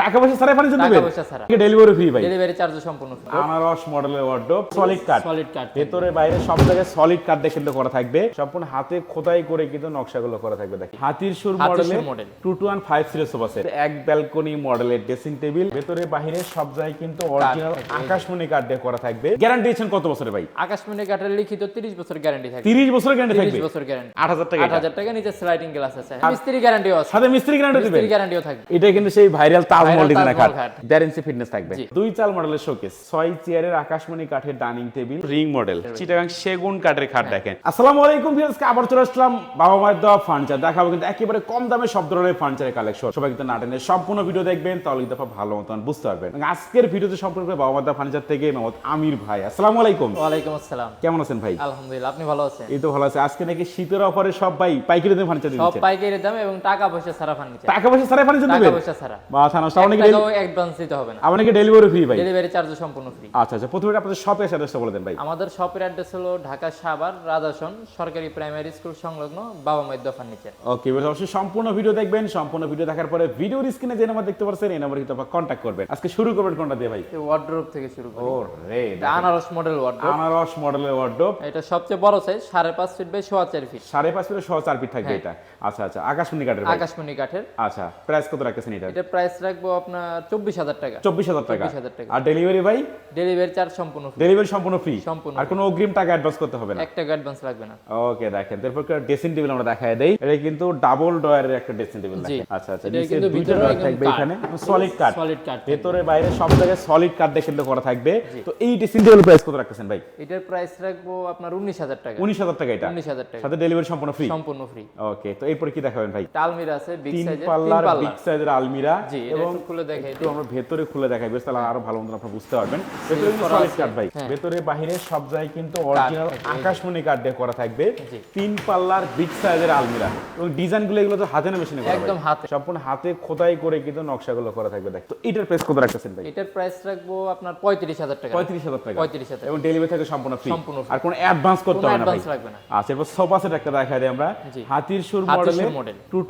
টাকা পয়সা ছাড়াই ফার্নিচার টাকা পয়সা ছাড়া। ডেলিভারি ফ্রি ভাই। ডেলিভারি চার্জ সম্পূর্ণ free। আনারস মডেলের wardrobe solid cut solid cut ভেতরে বাইরে সব জায়গায় সলিড কাট দিয়ে কিন্তু করা থাকবে। সম্পূর্ণ হাতে খোদাই করে কিন্তু নকশাগুলো করা থাকবে দেখি হাতির সুর ফাইভ সিরিজ সোফা এক ব্যালকনি মডেলের ড্রেসিং টেবিল ভেতরে বাইরে সব জায়গায় কিন্তু অরিজিনাল আকাশমণি কাঠ দিয়ে করা থাকবে। গ্যারান্টি দিচ্ছেন কত বছরের ভাই? আকাশমণি কাঠের লিখিত 30 বছর গ্যারান্টি থাকে তিরিশ বছরের গ্যারান্টি 30 বছর গ্যারান্টি আট হাজার টাকা এটা। 8000 টাকা নিচে স্লাইডিং গ্লাস আছে। মিস্ত্রি গ্যারান্টিও আছে। সাথে মিস্ত্রি গ্যারান্টি দিবেন। মিস্ত্রি গ্যারান্টিও থাকবে। এটা কিন্তু সেই ভাইরাল তাজমহল ডিজাইনের দেড় ইঞ্চি ফিটনেস থাকবে। দুই চাল মডেলের শোকেস ছয় চেয়ারের আকাশমণি কাঠের dining table ring model Chittagong সেগুন কাঠের খাট দেখেন। আসসালামু আলাইকুম আবার চলে আসলাম বাবা মায়ের দেওয়া ফার্নিচার দেখাবো কিন্তু একেবারে কম দামে সব ধরনের ফার্নিচারের কালেকশন সবাই কিন্তু নাটেনের সম্পূর্ণ ভিডিও দেখবেন তাহলে কিন্তু ভালো মতন বুঝতে পারবেন। আজকের ভিডিওতে সম্পূর্ণ বাবা মায়ের দেওয়া ফার্নিচার থেকে মোহাম্মদ আমির ভাই। আসসালামু আলাইকুম ওয়ালাইকুম আসসালাম। কেমন আছেন ভাই? আলহামদুলিল্লাহ আপনি ভালো আছেন? এই তো ভালো আছে। আজকে নাকি শীতের অফারে সব ভাই পাইকারি দামে ফার্নিচার সব পাইকারি দাম এবং টাকা পয়সা ছাড়া ফার্নিচার টাকা পয়সা ছাড়াই ফার্নিচার টাকা পয়সা ছাড়া। মাথা নষ্ট অ্যাডভান্স দিতে হবে না। আপনাকে ডেলিভারি ফ্রি ভাই। ডেলিভারি চার্জ সম্পূর্ণ ফ্রি আচ্ছা আচ্ছা প্রথমে আপনাদের শপের অ্যাড্রেসটা বলে দেন ভাই। আমাদের শপের অ্যাড্রেস হলো ঢাকা সাভার রাজাসন সরকারি প্রাইমারি স্কুল সংলগ্ন বাবা মাইদ্য ফার্নিচার ওকে এবার অবশ্যই সম্পূর্ণ ভিডিও দেখবেন। সম্পূর্ণ ভিডিও দেখার পরে ভিডিওর স্ক্রিনে যে নাম্বার দেখতে পাচ্ছেন এই নাম্বারে কিন্তু আপনারা কন্ট্যাক্ট করবেন। আজকে শুরু করবেন কোনটা দিয়ে ভাই? ওয়ার্ড্রোব থেকে শুরু করি। ও রে আনারস মডেল ওয়ার্ড্রোব আনারস মডেলের ওয়ার্ডরোব এটা সবচেয়ে বড় সাইজ সাড়ে পাঁচ ফিট বাই সোয়া চার ফিট সাড়ে পাঁচ ফিট সহ চার ফিট থাকবে এটা। আচ্ছা আচ্ছা আকাশমণি কাঠের আকাশমণি কাঠের। আচ্ছা প্রাইস কত রাখতেছেন এটা? এটা প্রাইস রাখব আপনার চব্বিশ হাজার টাকা। চব্বিশ হাজার টাকা। টাকা। আর ডেলিভারি ভাই? ডেলিভারি চার্জ সম্পূর্ণ ডেলিভারি সম্পূর্ণ ফ্রি সম্পূর্ণ আর কোনো অগ্রিম টাকা অ্যাডভান্স করতে হবে না? এক টাকা অ্যাডভান্স লাগবে না। ওকে দেখেন। তারপর ড্রেসিং টেবিল আমরা দেখায় দেই। এটা কিন্তু ডাবল ডয়ারের একটা ড্রেসিং টেবিল। দেখেন। আচ্ছা আচ্ছা। এটা কিন্তু ভিতরে ডয়ার থাকবে এখানে। সলিড কাঠ সলিড কাঠ ভেতরে বাইরে সব জায়গায় সলিড দিয়ে কিন্তু করা থাকবে। তো এই ড্রেসিং টেবিল প্রাইস কত রাখতেছেন ভাই? এটার প্রাইস রাখব আপনার উনিশ হাজার টাকা। উনিশ হাজার টাকা এটা? উনিশ হাজার টাকা। সাথে ডেলিভারি সম্পূর্ণ ফ্রি সম্পূর্ণ ফ্রি ওকে তো এরপর কি দেখাবেন ভাই? আলমিরা আছে বিগ সাইজের তিন পাল্লার বিগ সাইজের আলমিরা জি এটা এবং খুলে দেখাই একটু আমরা ভেতরে খুলে দেখাই বেশ তাহলে আরও ভালো মতন আপনারা বুঝতে পারবেন। ভেতরে কিন্তু সলিড কাঠ ভাই। হ্যাঁ। ভেতরে বাহিরে সব জায়গায় কিন্তু অরিজিনাল আকাশমণি কাঠ দিয়ে করা থাকবে। তিন পাল্লার বিগ সাইজের আলমিরা। এবং ডিজাইনগুলো এগুলো তো হাতে না মেশিনে করা একদম হাতে। সম্পূর্ণ হাতে খোদাই করে কিন্তু নকশাগুলো করা থাকবে। দেখ তো এটার প্রাইস কত রাখতেছেন ভাই? এটার প্রাইস রাখব আপনার পঁয়ত্রিশ হাজার টাকা। পঁয়ত্রিশ হাজার টাকা। পঁয়ত্রিশ হাজার এবং ডেলিভারি থাকে সম্পূর্ণ ফ্রি সম্পূর্ণ আর কোনো অ্যাডভান্স করতে হবে না ভাই। আচ্ছা এরপর সোফা সেট একটা দেখা দিই আমরা। হাতির সুর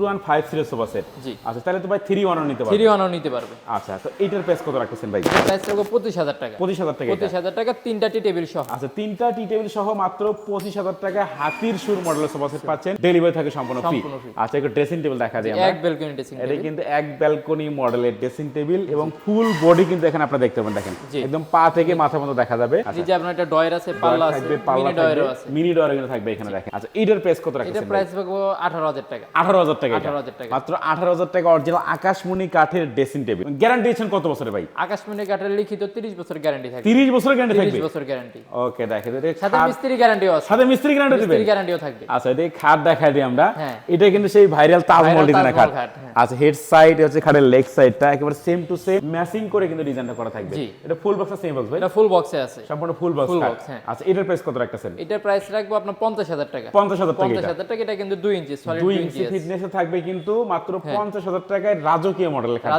one five series sofa set আচ্ছা তাহলে তো ভাই থ্রি ওয়ানও নিতে পারবে থ্রি ওয়ানও নিতে পারবে। আচ্ছা তো এইটার প্রাইস কত রাখতেছেন ভাই? প্রাইস রাখব পঁচিশ হাজার টাকা। পঁচিশ হাজার টাকা। পঁচিশ হাজার টাকা তিনটা টি টেবিল সহ। আচ্ছা তিনটা টি টেবিল সহ মাত্র পঁচিশ হাজার টাকা হাতির সুর মডেলের সোফা সেট পাচ্ছেন। ডেলিভারি থাকে সম্পূর্ণ ফ্রি আচ্ছা একটা ড্রেসিং টেবিল দেখা আমরা। এক বেলকনি ড্রেসিং এটা কিন্তু এক ব্যালকনি মডেলের ড্রেসিং টেবিল এবং ফুল বডি কিন্তু এখানে আপনারা দেখতে পাবেন দেখেন। একদম পা থেকে মাথা মতো দেখা যাবে। আচ্ছা যে আপনার একটা ডয়ার আছে পাল্লা আছে পাল্লা মিনি ডয়েরও আছে। মিনি ডয়ার কিন্তু থাকবে এখানে দেখেন। আচ্ছা এটার প্রাইস কত রাখছেন এটা প্রাইস রাখব আঠারো হাজার টাকা। আঠারো হাজার টাকা এটা। 18,000 টাকা। মাত্র আঠারো হাজার টাকা অরিজিনাল আকাশমণি কাঠের ড্রেসিং টেবিল। গ্যারান্টি কত বছরে ভাই? আকাশমণি কাঠের লিখিত তিরিশ বছর গ্যারান্টি থাকে তিরিশ বছরের গ্যারান্টি থাকবে? বছর গ্যারান্টি। ওকে দেখে সাথে মিস্ত্রি গ্যারান্টিও আছে। সাথে মিস্ত্রি গ্যারান্টি দিবেন? মিস্ত্রি গ্যারান্টিও থাকবে। আচ্ছা এটা খাট দেখাই দিই আমরা। হ্যাঁ। এটা কিন্তু সেই ভাইরাল তাজমহল তাজমহল খাট হ্যাঁ। আচ্ছা হেড সাইড হচ্ছে খাটের লেগ সাইডটা একেবারে সেম টু সেম ম্যাচিং করে কিন্তু ডিজাইনটা করা থাকবে। এটা ফুল বক্স সেম বক্স ভাই? এটা ফুল বক্সে আছে। সম্পূর্ণ ফুল বক্স হ্যাঁ। আচ্ছা এটার প্রাইস কত রাখতেছেন? এটার প্রাইস রাখব আপনার পঞ্চাশ হাজার টাকা। পঞ্চাশ হাজার টাকা পঞ্চাশ এটা। হাজার টাকা এটা কিন্তু দুই ইঞ্চি সলিড দুই দুই ইঞ্চি ইঞ্চি ফিটনেসে থাকবে কিন্তু মাত্র পঞ্চাশ হাজার টাকায় রাজকীয় মডেলের খাট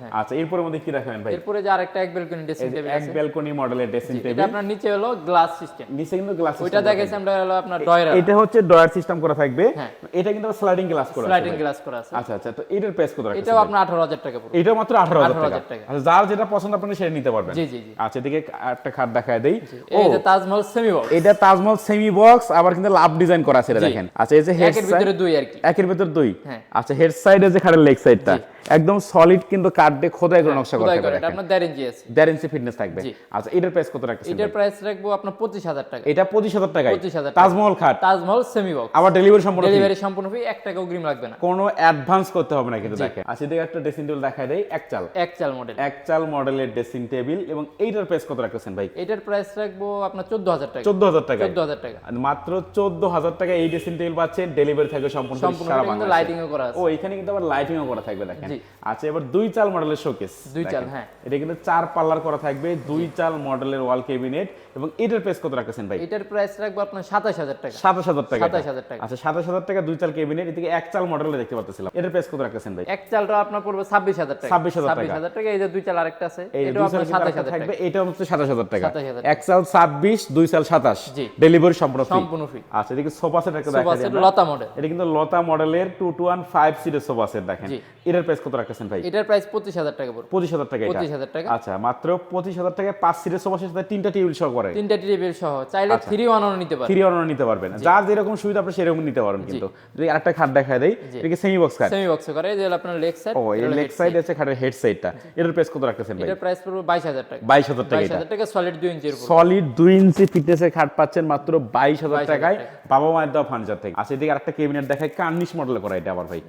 হ্যাঁ। আচ্ছা মধ্যে কি রাখবেন ভাই? এরপরে যে আরেকটা এক বেলকনি ড্রেসিং টেবিল এক আছে। ব্যালকনি মডেলের ড্রেসিং এটা আপনার নিচে হলো গ্লাস সিস্টেম নিচে কিন্তু গ্লাস ওইটা দেখেছি আমরা হলো আপনার ডয়ের এটা হচ্ছে ডয়ার সিস্টেম করা থাকবে। হ্যাঁ। এটা কিন্তু স্লাইডিং গ্লাস করা স্লাইডিং গ্লাস করা আছে। আচ্ছা আচ্ছা তো এটার প্রাইস কত রাখছেন এটাও আপনার আঠারো হাজার টাকা পুরো এটা মাত্র 18,000 টাকা। টাকা। আচ্ছা যার যেটা পছন্দ আপনি সেটা নিতে পারবেন। জি জি জি। আচ্ছা এদিকে একটা খাট দেখায় দেই। এই যে তাজমহল সেমি বক্স এটা তাজমহল সেমি বক্স আবার কিন্তু লাভ ডিজাইন করা আছে এটা দেখেন। আচ্ছা এই যে হেড একের ভিতরে দুই আর কি। একের ভিতর দুই। হ্যাঁ। আচ্ছা হেড সাইডে যে খাটের লেগ সাইডটা একদম সলিড কিন্তু কাঠ দিয়ে খোদাই করে নকশা করা খোদাই থাকবে করে এটা দেখেন। আপনার দেড় ইঞ্চি আছে। দেড় ইঞ্চি ফিটনেস থাকবে আচ্ছা এটার প্রাইস কত রাখতেছেন এটার প্রাইস রাখব আপনার পঁচিশ হাজার টাকা। এটা পঁচিশ হাজার টাকায়। 25,000 তাজমহল খাট তাজমহল সেমি বক্স আবার ডেলিভারি সম্পূর্ণ। ডেলিভারি সম্পূর্ণ ফ্রি এক টাকা অগ্রিম লাগবে না। কোনো অ্যাডভান্স করতে হবে না কিন্তু দেখেন। আচ্ছা এদিকে একটা ড্রেসিং টেবিল দেখায় দেই এক চাল এক চাল মডেল এক চাল মডেলের ড্রেসিং টেবিল এবং এইটার প্রাইস কত রাখতেছেন ভাই? এটার প্রাইস রাখব আপনার চোদ্দ হাজার টাকা। চোদ্দ হাজার টাকা চোদ্দ হাজার টাকা। মাত্র চোদ্দ হাজার টাকা এই ড্রেসিং টেবিল পাচ্ছেন। ডেলিভারি থাকবে সম্পূর্ণ সারা বাংলাদেশে। লাইটিংও করা আছে। ও এখানে কিন্তু আবার লাইটিংও করা থাকবে দেখেন। আচ্ছা এবার দুই চাল মডেলের শোকেস দুই চাল, হ্যাঁ। এটা কিন্তু চার পাল্লার করা থাকবে দুই চাল মডেলের ওয়াল ক্যাবিনেট এবং এটার প্রাইস কত রাখতেছেন ভাই? এটার প্রাইস রাখব আপনার সাতাশ হাজার টাকা। সাতাশ হাজার টাকা। এটা। 27,000 টাকা। আচ্ছা সাতাশ হাজার টাকা দুই চাল ক্যাবিনেট এদিকে এক চাল মডেলের দেখতে পাচ্ছিলাম এটার প্রাইস কত রাখতেছেন ভাই? এক চালটা আপনার পড়বে ছাব্বিশ হাজার টাকা। 26,000 টাকা। ছাব্বিশ হাজার টাকা এই যে দুই চাল আরেকটা আছে চাল আপনার কিন্তু সাতাশ আরেকটা হাজার থাকবে এটা হচ্ছে সাতাশ হাজার টাকা। 27,000 এক চাল ছাব্বিশ দুই চাল সাতাশ। জি। ডেলিভারি সম্পূর্ণ free। সম্পূর্ণ ফ্রি আচ্ছা এদিকে সোফা সেট একটা দেখা সুপার যায় সেট লতা মডেল এটা কিন্তু লতা মডেলের টু টু ওয়ান ফাইভ সিটের সোফা সেট দেখেন। এটার প্রাইস কত রাখতেছেন ভাই? এটার প্রাইস পঁচিশ হাজার টাকা পড়বে। পঁচিশ হাজার টাকা পঁচিশ হাজার টাকা। আচ্ছা মাত্র পঁচিশ হাজার টাকায় পাঁচ সিটের সোফার সাথে তিনটা টেবিল সহ করে। তিনটা টেবিল সহ। চাইলে আচ্ছা। থ্রি ওয়ানও নিতে পারে ফ্রি অনার নিতে পারবেন। যার যেরকম সুবিধা আপনি সেরকম নিতে পারবেন কিন্তু। যদি আরেকটা খাট দেখায় দেয় এটা কি সেমি বক্স খাট? সেমি বক্স করে। যে আপনার লেগ সাইড ও এই লেগ সাইড আছে খাটের হেড সাইডটা এটার প্রাইস কত রাখতেছেন ভাই? এটার প্রাইস পড়বে বাইশ হাজার টাকা। বাইশ হাজার টাকা বাইশ এটা হাজার টাকা সলিড দুই ইঞ্চির সলিড দুই ইঞ্চি ফিটনেসের খাট পাচ্ছেন মাত্র বাইশ হাজার 22,000 টাকায় বাবা মায়ের দেওয়া ফার্নিচার থেকে। আচ্ছা এদিকে আরেকটা ক্যাবিনেট দেখায় কার্নিশ মডেল করা এটা আবার ভাই।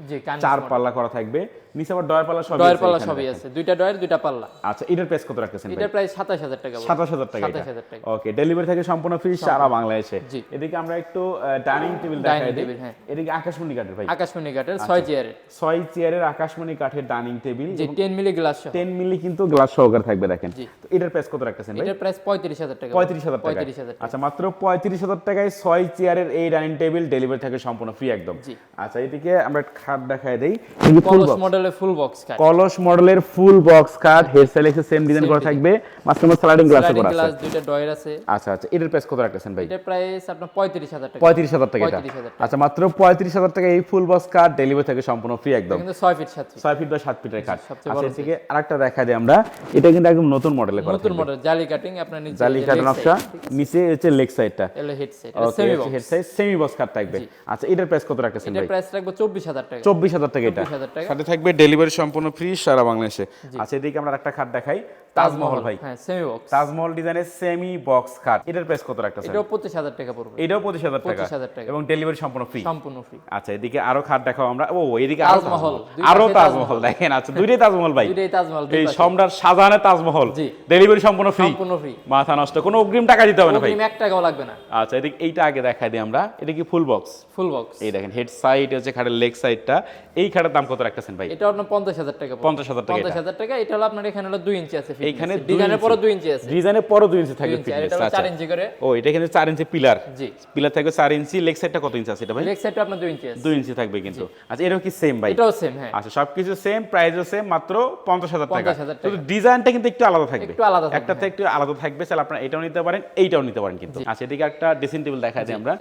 চার পাল্লা করা থাকবে। নিচে আবার ডয়ার পাল্লা সব ডয়ের পাল্লা সবই আছে। দুইটা ডয়ের দুইটা পাল্লা। আচ্ছা এটার প্রাইস কত রাখতেছেন এটার প্রাইস সাতাশ হাজার টাকা পড়বে। সাতাশ হাজার টাকা সাতাশ হাজার টাকা। ওকে ডেলিভারি থেকে সম্পূর্ণ ফ্রি সারা বাংলাদেশে। এদিকে আমরা একটু ডাইনিং টেবিল দেখাই দিই। হ্যাঁ। এদিকে আকাশমণি কাঠের ভাই। আকাশমণি কাঠের আচ্ছা। ছয় চেয়ারের ছয় চেয়ারের আকাশমণি কাঠের ডাইনিং টেবিল যে টেন মিলি গ্লাস সহ। টেন মিলি কিন্তু গ্লাস সহকারে থাকবে দেখেন। তো এটার প্রাইস কত রাখতেছেন ভাই? এটার প্রাইস পঁয়ত্রিশ হাজার টাকা। পঁয়ত্রিশ হাজার টাকা। পঁয়ত্রিশ হাজার টাকা। আচ্ছা মাত্র পঁয়ত্রিশ হাজার টাকায় ছয় চেয়ারের এই ডাইনিং টেবিল ডেলিভারি থাকে সম্পূর্ণ ফ্রি একদম। আচ্ছা এদিকে আমরা খাট দেখাই দেই। কিন্তু ফুল কলস বক্স মডেলের ফুল বক্স কাঠ কলস মডেলের ফুল বক্স কাট হেড সাইলেক্সে সেম ডিজাইন করা থাকবে। মাঝখানে স্লাইডিং গ্লাস করা আছে। গ্লাস দুইটা ডয়ের আছে। আচ্ছা আচ্ছা এটার প্রাইস কত রাখতেছেন ভাই? এটার প্রাইস আপনার পঁয়ত্রিশ হাজার টাকা। পঁয়ত্রিশ হাজার টাকা এটা। আচ্ছা মাত্র পঁয়ত্রিশ হাজার টাকা এই ফুল বক্স কাট ডেলিভারি থাকে সম্পূর্ণ ফ্রি একদম। কিন্তু ছয় ফিট সাত feet। ছয় ফিট বা সাত ফিটের কাট আচ্ছা এর থেকে আরেকটা দেখা দিই আমরা। এটা কিন্তু একদম নতুন মডেলে করা নতুন মডেল জালি কাটিং আপনার নিচে জালি কাট নকশা নিচে হচ্ছে লেগ সাইডটা এলো head set okay semi box head size semi box cut থাকবে। আচ্ছা এটার প্রাইস কত রাখতেছেন এটার প্রাইস রাখব চব্বিশ হাজার টাকা। চব্বিশ হাজার টাকা এটা। সাথে থাকবে ডেলিভারি সম্পূর্ণ ফ্রি সারা বাংলাদেশে। আচ্ছা এদিকে আমরা একটা খাট দেখাই। তাজমহল ভাই। হ্যাঁ সেমি বক্স তাজমহল ডিজাইনের সেমি বক্স খাট। এটার প্রাইস কত রাখতেছেন? এটাও পঁচিশ হাজার টাকা পড়বে। এটাও পঁচিশ হাজার টাকা। 25,000 টাকা। এবং ডেলিভারি সম্পূর্ণ ফ্রি সম্পূর্ণ ফ্রি আচ্ছা এদিকে আরও খাট দেখাও আমরা। ও এদিকে আরও তাজমহল। আরও তাজমহল দেখেন আচ্ছা দুইটাই তাজমহল ভাই। দুইটাই তাজমহল এই সম্রাট শাহজাহানের তাজমহল। ডেলিভারি সম্পূর্ণ ফ্রি সম্পূর্ণ ফ্রি মাথা নষ্ট। কোনো অগ্রিম টাকা দিতে হবে না ভাই। অগ্রিম এক টাকাও লাগবে না। আচ্ছা এদিকে এইটা আগে দেখাই দিই আমরা। এটা কি ফুল বক্স ফুল বক্স এই দেখেন হেড সাইড হচ্ছে খাটের লেগ সাইডটা এই খাটের দাম কত রাখতেছেন ভাই? এটা আপনার পঞ্চাশ হাজার টাকা পড়বে। 50,000 টাকা পঞ্চাশ হাজার টাকা এটা হলো আপনার এখানে হলো দুই ইঞ্চি আছে এইখানে দুই ডিজাইনের পরে দুই ইঞ্চি আছে। ডিজাইনের পরও দুই ইঞ্চি থাকবে আচ্ছা। চার ইঞ্চি করে। ও এটা কিন্তু চার ইঞ্চি পিলার জি। পিলার থাকবে চার ইঞ্চি লেগ সাইডটা কত ইঞ্চি আছে এটা ভাই? লেগ সাইডটা আপনার দুই ইঞ্চি আছে। দুই ইঞ্চি থাকবে কিন্তু। আচ্ছা এরকম কি সেম ভাই? এটাও সেম হ্যাঁ। আচ্ছা সবকিছু সেম প্রাইসও সেম মাত্র পঞ্চাশ হাজার টাকা। 50,000 টাকা। ডিজাইনটা কিন্তু একটু আলাদা থাকবে। একটু আলাদা থাকবে, একটাতে একটু আলাদা থাকবে তাহলে আপনারা এটাও নিতে পারেন এইটাও নিতে পারেন কিন্তু। আচ্ছা এদিকে একটা ড্রেসিং টেবিল দেখা যায় আমরা।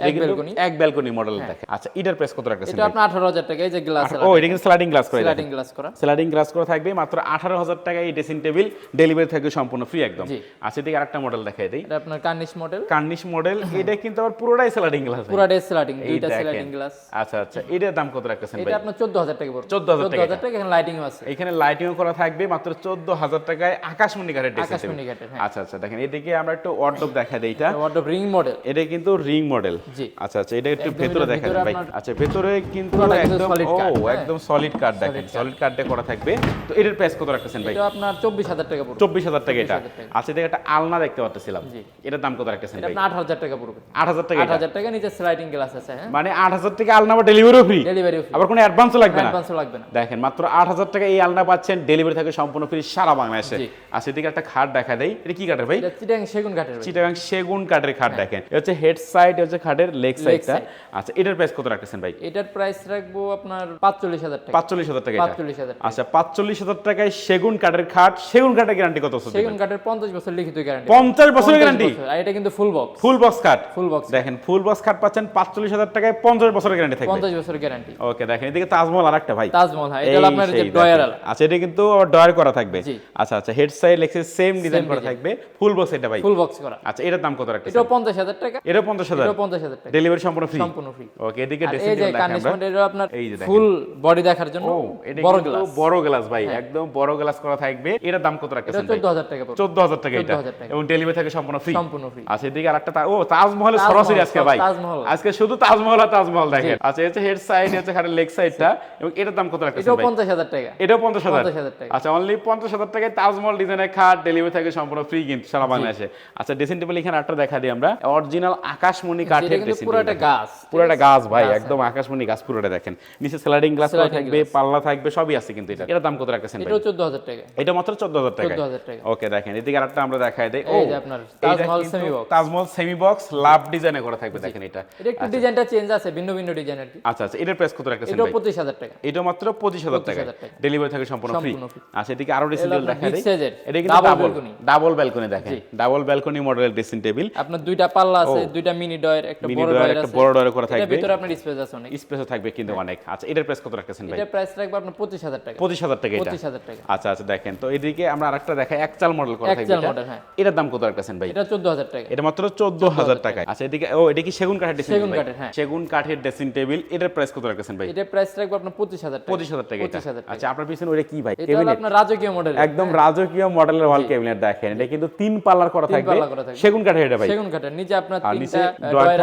এক ব্যালকনি মডেল দেখে আচ্ছা এটার প্রাইস কত রাখতেছেন এটা আপনার আঠারো হাজার টাকা এই যে গ্লাস ও এটা কিন্তু স্লাইডিং গ্লাস করে স্লাইডিং গ্লাস করা। স্লাইডিং গ্লাস করে থাকবে মাত্র আঠারো হাজার টাকা এই ড্রেসিং টেবিল ডেলিভারি থাকবে সম্পূর্ণ ফ্রি একদম। আচ্ছা এদিকে আরেকটা মডেল দেখাই দিই। এটা আপনার কার্নিশ মডেল কার্নিশ মডেল এটা কিন্তু আবার পুরোটাই স্লাইডিং গ্লাস পুরা ডে স্লাইডিং দুইটা স্লাইডিং গ্লাস আচ্ছা আচ্ছা এটার দাম কত রাখতেছেন ভাই? এটা আপনার চোদ্দ হাজার টাকা পড়বে। 14,000 টাকা। হাজার টাকা এখানে লাইটিংও আছে। এখানে লাইটিংও করা থাকবে মাত্র চোদ্দ হাজার টাকায় আকাশমণি কাঠের ড্রেসিং আকাশমণি কাঠের, হ্যাঁ। আচ্ছা আচ্ছা দেখেন এদিকে আমরা একটু ওয়ার্ডরোব দেখা দেই এটা। ওয়ার্ডরোব রিং মডেল এটা কিন্তু রিং মডেল জি। আচ্ছা আচ্ছা এটা একটু ভেতরে এটার দেখা ভিতরে ভাই। আচ্ছা ভেতরে কিন্তু একদম ও হ্যাঁ। একদম সলিড কাঠ দেখেন। সলিড দিয়ে করা থাকবে। তো এটার প্রাইস কত রাখতেছেন ভাই? এটা আপনার চব্বিশ হাজার টাকা পড়বে। চব্বিশ হাজার টাকা এটা। আচ্ছা এটা একটা আলনা দেখতে পাচ্ছিলাম জি। এটার দাম কত রাখতেছেন ভাই? আট হাজার টাকা পড়বে। আট হাজার টাকা আট হাজার টাকা নিচে স্লাইডিং গ্লাস আছে হ্যাঁ? মানে আট হাজার টাকা আলনা বা ডেলিভারিও ফ্রি ডেলিভারি ফ্রি আবার কোনো অ্যাডভান্সও লাগবে না? অ্যাডভান্সও লাগবে না। দেখেন মাত্র আট হাজার টাকা এই আলনা পাচ্ছেন। ডেলিভারি থাকে সম্পূর্ণ ফ্রি সারা বাংলাদেশে। জি। আর সেদিকে একটা খাট দেখা দেয় এটা কি কাঠের ভাই? এটা চিটাং সেগুন কাঠের ভাই। চিটাগাং সেগুন কাঠের খাট দেখেন। এটা হচ্ছে হেড সাইড হচ্ছে খাটের লেগ সাইডটা আচ্ছা এটার প্রাইস কত রাখতেছেন ভাই? এটার প্রাইস রাখব আপনার পাঁচচল্লিশ হাজার টাকা। পাঁচচল্লিশ হাজার টাকা। এটা। আচ্ছা পাঁচচল্লিশ হাজার টাকায় সেগুন কাঠের খাট সেগুন কাঠের গ্যারান্টি কত সেগুন কাঠের পঞ্চাশ বছর লিখিত গ্যারান্টি পঞ্চাশ বছরের গ্যারান্টি এটা কিন্তু ফুল বক্স ফুল বক্স কাঠ ফুল বক্স দেখেন ফুল বক্স কাঠ পাচ্ছেন পাঁচচল্লিশ হাজার টাকায় পঞ্চাশ বছরের গ্যারান্টি থাকবে। পঞ্চাশ বছর গ্যারান্টি ওকে দেখেন এদিকে তাজমহল আর একটা ভাই। তাজমহল হ্যাঁ এটা আপনার যে ডয়ার আচ্ছা এটা কিন্তু ডয়ার করা থাকবে। আচ্ছা আচ্ছা হেড সাইড লেগসে সেম ডিজাইন করা থাকবে। ফুল বক্স এটা ভাই। ফুল বক্স করা। আচ্ছা এটার দাম কত এটাও পঞ্চাশ হাজার টাকা। এটা পঞ্চাশ হাজার। এটাও পঞ্চাশ হাজার টাকা। ডেলিভারি সম্পূর্ণ ফ্রি সম্পূর্ণ ফ্রি ওকে এদিকে ড্রেসিং টেবিল দেখাই আমরা। আপনার এই যে দেখেন। ফুল বডি দেখার জন্য। ও এটা বড় গ্লাস বড় গ্লাস ভাই একদম বড় গ্লাস করা থাকবে। দাম কত এটা রাখতেছেন ভাই? চোদ্দ হাজার টাকা পড়বে। চোদ্দ হাজার টাকা এটা। এবং ডেলিভারি থাকে সম্পূর্ণ ফ্রি সম্পূর্ণ ফ্রি আচ্ছা এদিকে আর একটা ও তাজমহল, সরাসরি আজকে ভাই। তাজমহল। আজকে শুধু তাজমহল আর তাজমহল দেখেন। আচ্ছা এটা হেড সাইড খাটের লেগ সাইডটা এবং এটার দাম কত রাখতেছেন ভাই? পঞ্চাশ হাজার টাকা। এটাও 50,000 টাকা। আচ্ছা অনলি পঞ্চাশ হাজার টাকায় তাজমহল ডিজাইনের খাট ডেলিভারি থাকে সম্পূর্ণ ফ্রি কিন্তু সারা বাংলাদেশে। আচ্ছা ড্রেসিং টেবিল এখানে একটা দেখা দিই আমরা। অরিজিনাল আকাশমণি এটা কাঠের ড্রেসিং পুরো একটা গাছ। পুরোটা গাছ ভাই একদম আকাশমণি গাছ পুরোটা দেখেন। নিচে স্লাইডিং গ্লাস থাকবে পাল্লা থাকবে সবই আছে কিন্তু এটা। এটার দাম কত রাখতেছেন ভাই? এটাও চোদ্দ টাকা। এটা মাত্র চোদ্দ হাজার টাকা 14,000 টাকা। ওকে দেখেন এদিকে আরেকটা আমরা দেখাই দেই। ও এই যে আপনার Taj Mahal semi box। Taj Mahal semi box love ডিজাইনে করা থাকবে দেখেন এটা। এটা একটু ডিজাইনটা চেঞ্জ আছে ভিন্ন ভিন্ন ডিজাইন আর কি। আচ্ছা আচ্ছা এটার প্রাইস কত রাখতেছেন পঁচিশ হাজার টাকা। এটা মাত্র পঁচিশ হাজার টাকা 25,000 টাকা। ডেলিভারি থাকে সম্পূর্ণ ফ্রি আচ্ছা এদিকে আরও ড্রেসিং টেবিল আপনার দেই। এটা কিন্তু ডাবল। ডাবল ব্যালকনি দেখেন। ডাবল ব্যালকনি মডেলের ড্রেসিং টেবিল আপনার দুইটা পাল্লা আছে দুইটা মিনি ডয়ের একটা বড় ডয়ার ডয়ের একটা আছে। বড় ডয়ার করা থাকবে। ভিতরে আপনার স্পেস আছে অনেক। স্পেসও থাকবে কিন্তু অনেক। আচ্ছা এটার প্রাইস কত রাখতেছেন ভাই? এটা প্রাইস রাখব আপনার আপনার পঁচিশ হাজার টাকা। পঁচিশ হাজার টাকা পঁচিশ হাজার টাকা। আচ্ছা আচ্ছা দেখেন। তো এদিকে আমরা আরেকটা দেখাই। এক মডেল করা থাকবে চাল হ্যাঁ। এটার দাম কত রাখতেছেন ভাই? এটা চোদ্দ হাজার টাকা। এটা মাত্র চোদ্দ হাজার টাকায়। আচ্ছা এদিকে ও এটা কি সেগুন কাঠের সেগুন কাঠের, হ্যাঁ। সেগুন কাঠের ড্রেসিং টেবিল। এটার প্রাইস কত রাখতেছেন ভাই? এটা প্রাইস রাখব আপনার পঁচিশ হাজার টাকা। পঁচিশ হাজার টাকা পঁচিশ হাজার আচ্ছা আপনার পিছনে ওটা কি ভাই? এটা আপনার রাজকীয় মডেল একদম রাজকীয় মডেলের ওয়াল ক্যাবিনেট দেখেন। এটা কিন্তু তিন পাল্লার করা থাকবে। পাল্লা করা থাকবে। সেগুন কাঠের এটা ভাই। সেগুন কাঠের। নিচে আপনার তিনটা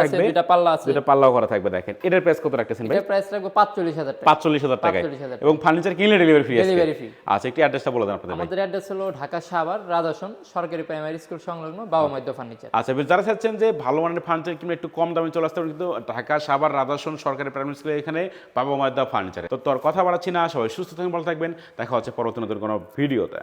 আছে পাল্লা আছে। দুটো পাল্লাও করা থাকবে দেখেন। এটার প্রাইস কত রাখতেছেন ভাই? এটা প্রাইস রাখব পাঁচচল্লিশ হাজার টাকা। পাঁচচল্লিশ হাজার 45,000 এবং ফার্নিচার কিনলে ডেলিভারি ফ্রি আছে। ডেলিভারি ফ্রি আচ্ছা একটি অ্যাড্রেসটা বলে দেন আপনাদের আমাদের অ্যাড্রেস হলো ঢাকা সাভার রাজাসন সরকারি প্রাইমারি স্কুল সংলগ্ন বাবা মাধ্য ফার্নিচার আচ্ছা বেশ, যারা চাচ্ছেন যে ভালো মানের ফার্নিচার কিংবা একটু কম দামে চলে আসতে পারে কিন্তু ঢাকা সাভার রাজাসন সরকারি প্রাইমারি স্কুলে এখানে বাবা মায়ের ফার্নিচার তো তোর কথা বাড়াচ্ছি না সবাই সুস্থ থাকবেন ভালো থাকবেন। দেখা হচ্ছে পরবর্তী নতুন কোনো ভিডিওতে